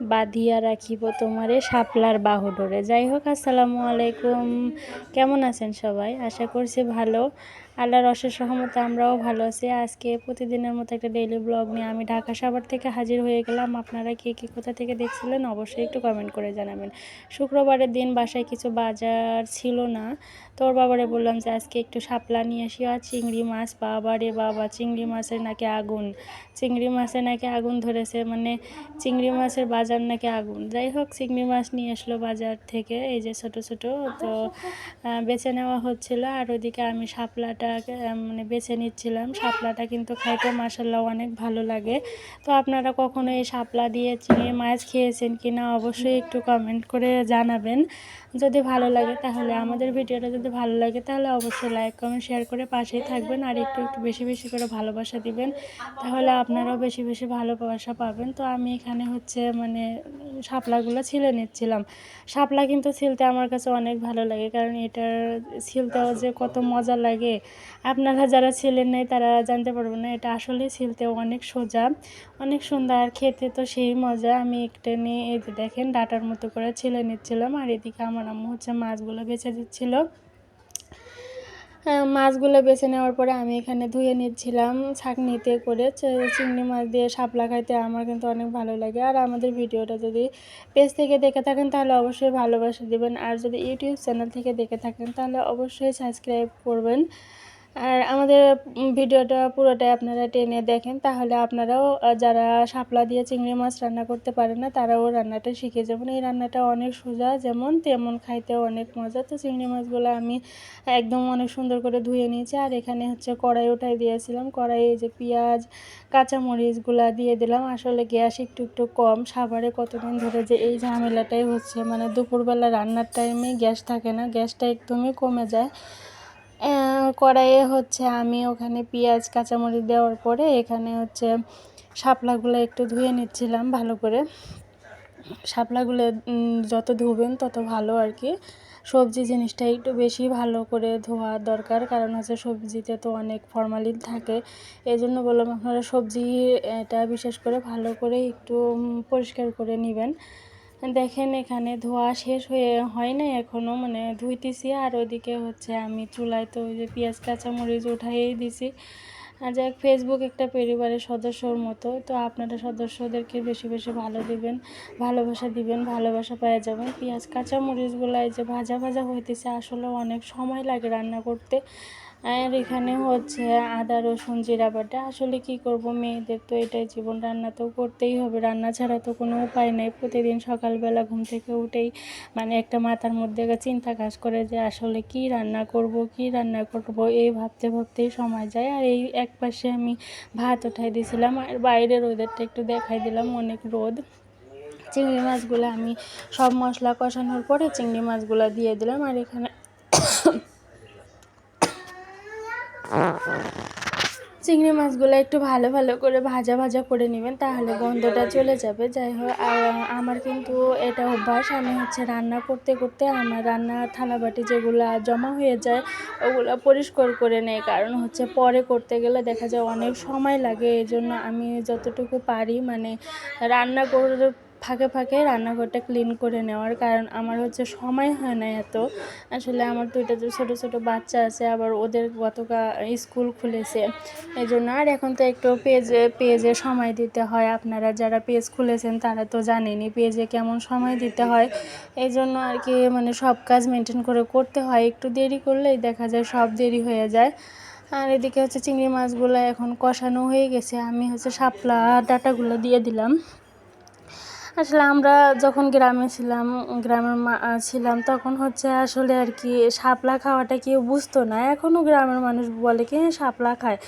বাঁধিয়া রাখিব তোমারে শাপলার বাহু ডোরে যাই হোক, আসসালামু আলাইকুম। কেমন আছেন সবাই? আশা করছি ভালো। আল্লাহর অশেষ সহমতে আমরাও ভালো আছি। আজকে প্রতিদিনের মতো একটা ডেইলি ব্লগ নিয়ে আমি ঢাকা সাভার থেকে হাজির হয়ে গেলাম। আপনারা কে কী কোথা থেকে দেখছিলেন অবশ্যই একটু কমেন্ট করে জানাবেন। শুক্রবারের দিন বাসায় কিছু বাজার ছিল না। তোর বাবারে বললাম যে, আজকে একটু শাপলা নিয়ে আসি। আর চিংড়ি মাছ? বাবারে বাবা, চিংড়ি মাছের নাকি আগুন? চিংড়ি মাছে নাকি আগুন ধরেছে। মানে চিংড়ি মাছের বাজার নাকি আগুন? যাই হোক, চিংড়ি মাছ নিয়ে আসলো বাজার থেকে, এই যে ছোট ছোট। তো বেছে নেওয়া হচ্ছিল। আর ওইদিকে আমি শাপলাটা মানে বেছে নিচ্ছিলাম। শাপলাটা কিন্তু খাইতে মাসাল্লাহ অনেক ভালো লাগে। তো আপনারা কখনো এই শাপলা দিয়ে চিংড়ি মাছ খেয়েছেন কি না অবশ্যই একটু কমেন্ট করে জানাবেন। যদি ভালো লাগে তাহলে আমাদের ভিডিওটা যদি ভালো লাগে তাহলে অবশ্যই লাইক কমেন্ট শেয়ার করে পাশেই থাকবেন আর একটু একটু বেশি বেশি করে ভালোবাসা দিবেন। তাহলে আপনারাও বেশি বেশি ভালোবাসা পাবেন। তো আমি এখানে হচ্ছে মানে শাপলাগুলো ছিলে নিচ্ছিলাম। শাপলা কিন্তু ছিলতে আমার কাছে অনেক ভালো লাগে কারণ এটার ছিলতেও যে কত মজা লাগে। আপনারা যারা ছিলেন নাই, তারা জানতে পারবেন না, এটা আসলে ছিলতে অনেক সোজা, অনেক সুন্দর আর খেতে তো সেই মজা। আমি একটা নিয়ে এই যে দেখেন, ডাটার মতো করে ছেলে নিচ্ছিলাম, আর এদিকে আমার আম্মু হচ্ছে মাছগুলো বেছে দিচ্ছিল। মাছগুলো বেছে নেওয়ার পরে আমি এখানে ধুয়ে নিচ্ছিলাম ছাঁকনিতে করে। চিংড়ি মাছ দিয়ে শাপলা খাইতে আমার কিন্তু অনেক ভালো লাগে। আর আমাদের ভিডিওটা যদি পেজ থেকে দেখে থাকেন, তাহলে অবশ্যই ভালোবাসা দেবেন। আর যদি ইউটিউব চ্যানেল থেকে দেখে থাকেন, তাহলে অবশ্যই সাবস্ক্রাইব করবেন। আর আমাদের ভিডিওটা পুরোটাই আপনারা টেনে দেখেন, তাহলে আপনারাও যারা শাপলা দিয়ে চিংড়ি মাছ রান্না করতে পারেন না, তারাও রান্নাটা শিখে যাবেন। এই রান্নাটা অনেক সোজা, যেমন তেমন খাইতেও অনেক মজা। তো চিংড়ি মাছগুলো আমি একদম অনেক সুন্দর করে ধুয়ে নিয়েছি, আর এখানে হচ্ছে কড়াই উঠাই দিয়েছিলাম। কড়াইয়ে যে পেঁয়াজ, কাঁচামরিচগুলো দিয়ে দিলাম। আসলে গ্যাস একটু একটু কম, সাভারে কতদিন ধরে যে এই ঝামেলাটাই হচ্ছে। মানে দুপুরবেলা রান্নার টাইমে গ্যাস থাকে না, গ্যাসটা একদমই কমে যায়। কড়াইয়ে হচ্ছে আমি ওখানে পেঁয়াজ, কাঁচামরিচ দেওয়ার পরে এখানে হচ্ছে শাপলাগুলো একটু ধুয়ে নিচ্ছিলাম ভালো করে। শাপলাগুলো যত ধুবেন তত ভালো আর কি। সবজি জিনিসটা একটু বেশি ভালো করে ধোয়া দরকার, কারণ হচ্ছে সবজিতে তো অনেক ফরমালিন থাকে। এই জন্য বললাম আপনারা সবজি এটা বিশেষ করে ভালো করে একটু পরিষ্কার করে নেবেন। দেখেন এখানে ধোয়া শেষ হয়ে, হয় না এখনও মানে ধুইতেছি। আর ওইদিকে হচ্ছে আমি চুলায় তো ওই যে পেঁয়াজ, কাঁচামরিচ উঠাইয়েই দিছি। যাক ফেসবুক একটা পরিবারের সদস্যর মতো। তো আপনারা সদস্যদেরকে বেশি বেশি ভালো দিবেন, ভালোবাসা দিবেন, ভালোবাসা পেয়ে যাবেন। পেঁয়াজ, কাঁচামরিচগুলো এই যে ভাজা ভাজা হইতেছে, আসলে অনেক সময় লাগে রান্না করতে। আর এখানে হচ্ছে আদা, রসুন, জিরা বাটা। আসলে কি করব, মেয়েদের তো এটাই জীবন। রান্না তো করতেই হবে। রান্না ছাড়া তো কোনো উপায় নেই। প্রতিদিন সকালবেলা ঘুম থেকে উঠেই মানে একটা মাথার মধ্যে চিন্তা কাজ করে যে আসলে কি রান্না করব, কি রান্না করব। এই ভাবতে ভাবতেই সময় যায়। আর এই এক পাশে আমি ভাত উঠাই দিয়েছিলাম আর বাইরের ওদেরটা একটু দেখাই দিলাম। অনেক রোদ। চিংড়ি মাছগুলো আমি সব মশলা কষানোর পরে চিংড়ি মাছগুলো দিয়ে দিলাম। আর এখানে চিংড়ি মাছগুলো একটু ভালো ভালো করে ভাজা ভাজা করে নেবেন, তাহলে গন্ধটা চলে যাবে। যাই হোক, আর আমার কিন্তু এটা অভ্যাস, আমি হচ্ছে রান্না করতে করতে আমার রান্না থালাবাটি যেগুলো জমা হয়ে যায়, ওগুলো পরিষ্কার করে নেই। কারণ হচ্ছে পরে করতে গেলে দেখা যায় অনেক সময় লাগে এই জন্য আমি যতটুকু পারি মানে রান্না করে ফাঁকে ফাঁকে রান্নাঘরটা ক্লিন করে নেওয়ার কারণ আমার হচ্ছে সময় হয় না এত। আসলে আমার দুইটা যে ছোটো ছোটো বাচ্চা আছে, আবার ওদের গতকাল স্কুল খুলেছে। এই জন্য আর এখন তো একটু পেজে পেজে সময় দিতে হয়। আপনারা যারা পেজ খুলেছেন তারা তো জানেনি পেজে কেমন সময় দিতে হয়। এই জন্য আর কি মানে সব কাজ মেনটেন করে করতে হয়। একটু দেরি করলেই দেখা যায় সব দেরি হয়ে যায়। আর এদিকে হচ্ছে চিংড়ি মাছগুলো এখন কষানো হয়ে গেছে। আমি হচ্ছে শাপলা ডাটাগুলো দিয়ে দিলাম। আসলে আমরা যখন গ্রামে ছিলাম, গ্রামের মা ছিলাম, তখন হচ্ছে আসলে আর কি শাপলা খাওয়াটা কেউ বুঝতো না। এখনও গ্রামের মানুষ বলে কি সাপলা শাপলা খায়।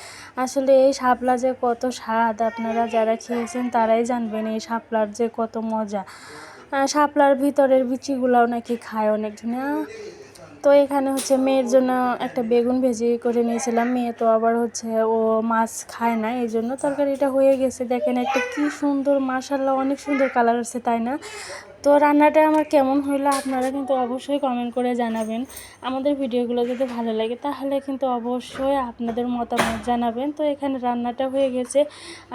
আসলে এই শাপলা যে কত স্বাদ, আপনারা যারা খেয়েছেন তারাই জানবেন এই শাপলার যে কত মজা। শাপলার ভিতরের বিচিগুলাও নাকি খায় অনেকজনে। তো এখানে হচ্ছে মেয়ের জন্য একটা বেগুন ভেজি করে নিয়েছিলাম। মেয়ে তো আবার হচ্ছে ও মাছ খায় না, এই জন্য তরকারিটা হয়ে গেছে। দেখেন একটা কি সুন্দর মাসাল্লাহ অনেক সুন্দর কালার আছে, তাই না? তো রান্নাটা আমার কেমন হইল আপনারা কিন্তু অবশ্যই কমেন্ট করে জানাবেন। আমাদের ভিডিওগুলো যদি ভালো লাগে তাহলে কিন্তু অবশ্যই আপনাদের মতামত জানাবেন। তো এখানে রান্নাটা হয়ে গেছে,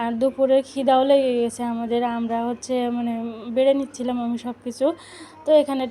আর দুপুরে খিদাও লেগে গেছে। আমাদের আমরা হচ্ছে মানে বেড়ে নিচ্ছিলাম আমি সব কিছু তো এখানে